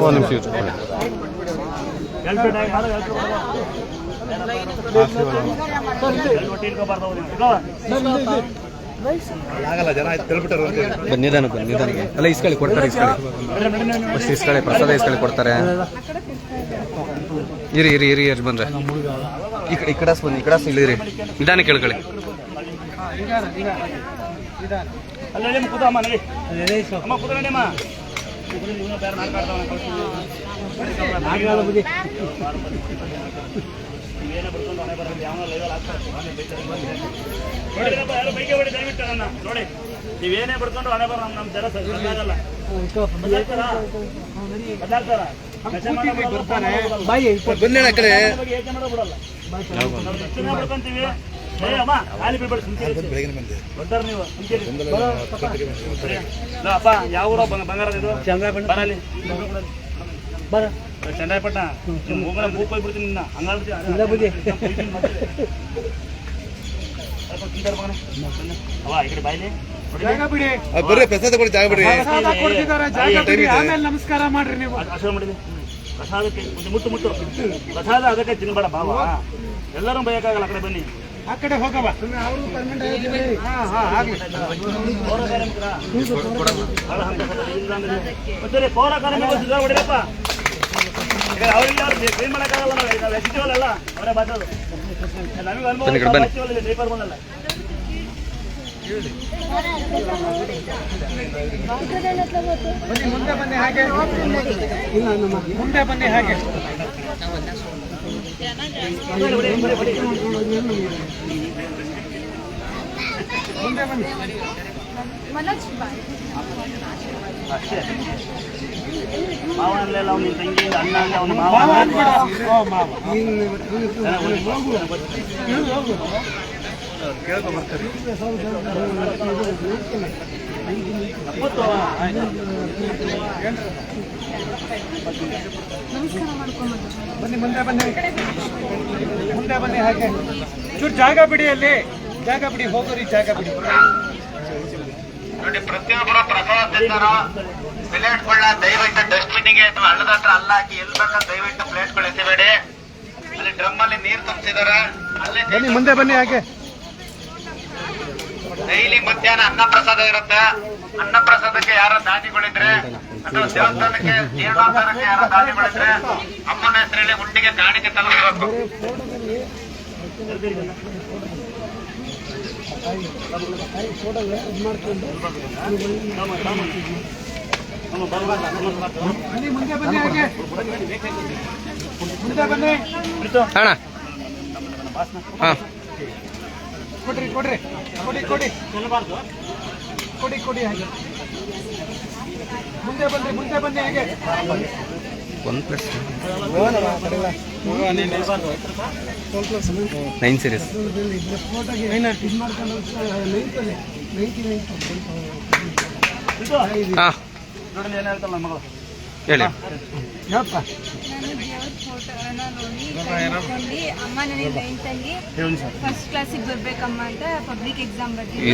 ಒಂದು ನಿಮಿಷ ಇಟ್ಕೊಳ್ಳಿ ನಿಧಾನಕ್ಕೆ ಬನ್ನಿ ನಿಧಾನಕ್ಕೆ. ಅಲ್ಲ ಇಸ್ಕೊಳ್ಳಿ ಕೊಡ್ತಾರೆ ಇಸ್ಕೊಳ್ಳಿ ಫಸ್ಟ್ ಇಸ್ಕೊಳ್ಳಿ ಪ್ರಸಾದ ಇಸ್ಕೊಳ್ಳಿ ಕೊಡ್ತಾರೆ. ಇರಿ ಇರಿ ಇರಿ ಇರಿ ಬಂದ್ರೆ. ಈ ಕಡೆ ಈ ಕಡೆ ಬನ್ನಿ ಈ ಕಡೆ ಇಳಿರಿ. ನಿಧಾನ ಕೇಳ್ಕೊಳ್ಳಿ ಅಲ್ಲೇ ಅಮ್ಮ ನಡಿ. ಅಮ್ಮ ಕೂತ ನಡಿ ನೀವೇನೇ ಬರ್ಕೊಂಡು ಹಣೆ ಬರೋ ನಮ್ಮ ಜನ ಬದಲಾಗ್ತಾರಾ ಬದಲಾಗ್ತಾರಾ ಯೋಚನೆ ಮಾಡೋ ಬಿಡಲ್ಲ ನಾವು ಎಷ್ಟು ಅಪ್ಪ ಯಾವ ಊರ? ಬಂಗಾರ ಇದು? ಬರಲಿ ಬರ ಚಂದ್ರಾಯಪಟ್ಟಣ. ಮೂಗನ ಮೂಗ್ ಹೋಗ್ಬಿಡ್ತೀನಿ ನಿನ್ನ. ಹಂಗಾಗ್ಬಿಡ್ತೀನಿ ಅವ ಈ ಕಡೆ ಬಾಯ್ಲಿ. ಆ, ಬರ್ರಿ ಪ್ರಸಾದ ಕೊಡಿ ಜಾಗ ಬಿಡ್ರಿ ಆಮೇಲೆ ನಮಸ್ಕಾರ ಮಾಡ್ರಿ ನೀವು. ಪ್ರಸಾದಕ್ಕೆ ಒಂದು ಮುಟ್ಟು ಮುಟ್ಟು. ಪ್ರಸಾದ ಅದಕ್ಕೆ ತಿನ್ಬೇಡ ಬಾವ ಎಲ್ಲರೂ ಬಯಕಾಗಲ್ಲ ಆ ಕಡೆ ಬನ್ನಿ. ಆ ಕಡೆ ಹೋಗವ. ಪೌರ ಈಗ ಅವ್ರಿಗೆ ಯಾರು ಕ್ಲೀನ್ ಮಾಡೋಕ್ಕಾಗಲ್ಲ ನಾವು ನಾವು ಅವರ ಅವರೇ ಬಾಚೋದು ನಮಗೆ ಅನುಭವ. ಡ್ರೈವರ್ ಬಂದಲ್ಲ ಮುಂದೆ ಬನ್ನಿ ಹಾಗೆ. ಇಲ್ಲ ನಮ್ಮ ಮುಂದೆ ಬನ್ನಿ ಹಾಗೆ. ಮನೋಜ್ ಮಾವ ಅಲ್ಲ ಅವನು ತಂಗಿಯಿಂದ ಅಣ್ಣ ಅಲ್ಲ ಅವನು ಮಾವ ಕೇಳ್ಕೊ ಬರ್ತಾರೆ ಬನ್ನಿ ಮುಂದೆ ಬನ್ನಿ. ಮುಂದೆ ಬನ್ನಿ ಹಾಗೆ. ಚೂರು ಜಾಗ ಬಿಡಿ ಅಲ್ಲಿ. ಜಾಗ ಬಿಡಿ ಹೋಗೋರಿ ಜಾಗ ಬಿಡಿ. ನೋಡಿ ಪ್ರತಿಯೊಬ್ಬರು ಪ್ರಸಾದ ಪ್ಲೇಟ್ಗಳನ್ನ ದಯವಿಟ್ಟು ಡಸ್ಟ್ಬಿನ್ಗೆ ಅಥವಾ ಹಳ್ಳದ ಹತ್ರ ಅಲ್ಲ ಹಾಕಿ ಎಲ್ಲಿ ಬೇಕಾದ್ರೆ ದಯವಿಟ್ಟು ಪ್ಲೇಟ್ಗಳು ಎತ್ತಿಬೇಡಿ. ಅಲ್ಲಿ ಡ್ರಮ್ ಅಲ್ಲಿ ನೀರು ತುಂಬಿಸಿದಾರ. ಅಲ್ಲೇ ಬನ್ನಿ ಮುಂದೆ ಬನ್ನಿ ಹಾಗೆ. ಡೈಲಿ ಮಧ್ಯಾಹ್ನ ಅನ್ನ ಪ್ರಸಾದ ಇರುತ್ತೆ. ಅನ್ನ ಪ್ರಸಾದಕ್ಕೆ ಯಾರ ದಾನಿಗಳಿದ್ರೆ ಅಥವಾ ದೇವಸ್ಥಾನಕ್ಕೆ ಜೀರ್ಣೋದ್ಧಾರಕ್ಕೆ ಯಾರ ದಾನಿಗಳಿದ್ರೆ ಅಮ್ಮನ ಹೆಸರಲ್ಲಿ ಹುಟ್ಟಿಗೆ ಕಾಣಿಕೆ ತಲುಪಬೇಕು. ಅಣ್ಣ. ಹಾಂ. ಕೊಡ್ರಿ ಕೊಡ್ರಿ. ಕೊಡಿ ಕೊಡಿ. ಕೊಡಿ ಕೊಡಿ ಹಾಗೆ. ಮುಂದೆ ಬನ್ನಿ ಮುಂದೆ ಬನ್ನಿ ಹಾಗೆ. ಒನ್ ಪ್ಲಸ್ ನೈನ್ ಸೀರೀಸ್ ಹಾಂ. ನೋಡಿ ಏನ್ ಹೇಳ್ತಾಳೆ ನಮ್ಮ ಮಗಳು? ಹೇಳಿ. ಫಸ್ಟ್ ಕ್ಲಾಸಿಗೆ ಬರ್ಬೇಕಮ್ಮ ಅಂತ ಪಬ್ಲಿಕ್ ಎಕ್ಸಾಮ್ ಬರ್ತೀನಿ